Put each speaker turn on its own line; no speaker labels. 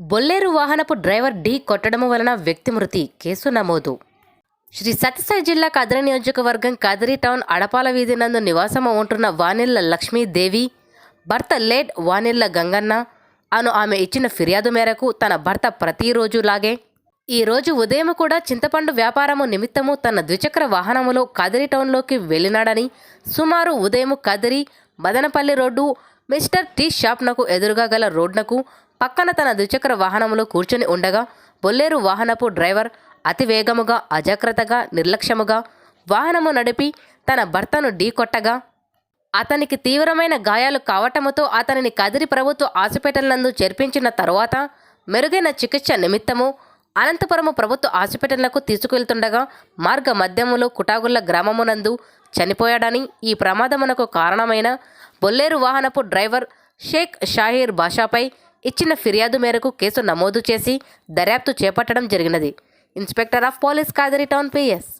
బొల్లేరు వాహనపు డ్రైవర్ ఢీ కొట్టడం వలన వ్యక్తి మృతి కేసు నమోదు. శ్రీ సత్యసాయి జిల్లా కదిరి నియోజకవర్గం కదిరి టౌన్ అడపాల వీధి నందు నివాసము ఉంటున్న వానిల్ల లక్ష్మీదేవి భర్త లేట్ వానిల్ల గంగన్న అను ఆమె ఇచ్చిన ఫిర్యాదు మేరకు తన భర్త ప్రతిరోజులాగే ఈ రోజు ఉదయం కూడా చింతపండు వ్యాపారము నిమిత్తము తన ద్విచక్ర వాహనములో కదిరి టౌన్లోకి వెళ్ళినాడని సుమారు ఉదయం Kadiri Madanapalli road Mister Tea షాప్నకు ఎదురుగా గల రోడ్నకు పక్కన తన ద్విచక్ర వాహనంలో కూర్చొని ఉండగా బొల్లేరు వాహనపు డ్రైవర్ అతి వేగముగా అజాగ్రత్తగా నిర్లక్ష్యముగా వాహనము నడిపి తన భర్తను ఢీకొట్టగా అతనికి తీవ్రమైన గాయాలు కావటముతో అతనిని కదిరి ప్రభుత్వ హాస్పిటల్ నందు చేర్పించిన తరువాత మెరుగైన చికిత్స నిమిత్తము అనంతపురము ప్రభుత్వ హాస్పిటల్కు తీసుకువెళ్తుండగా మార్గ మధ్యములో కుటాగుళ్ళ గ్రామమునందు చనిపోయాడని ఈ ప్రమాదమునకు కారణమైన బొల్లేరు వాహనపు డ్రైవర్ షేక్ షాహీర్ బాషాపై ఇచ్చిన ఫిర్యాదు మేరకు కేసు నమోదు చేసి దర్యాప్తు చేపట్టడం జరిగినది. Inspector of police Kadiri town PS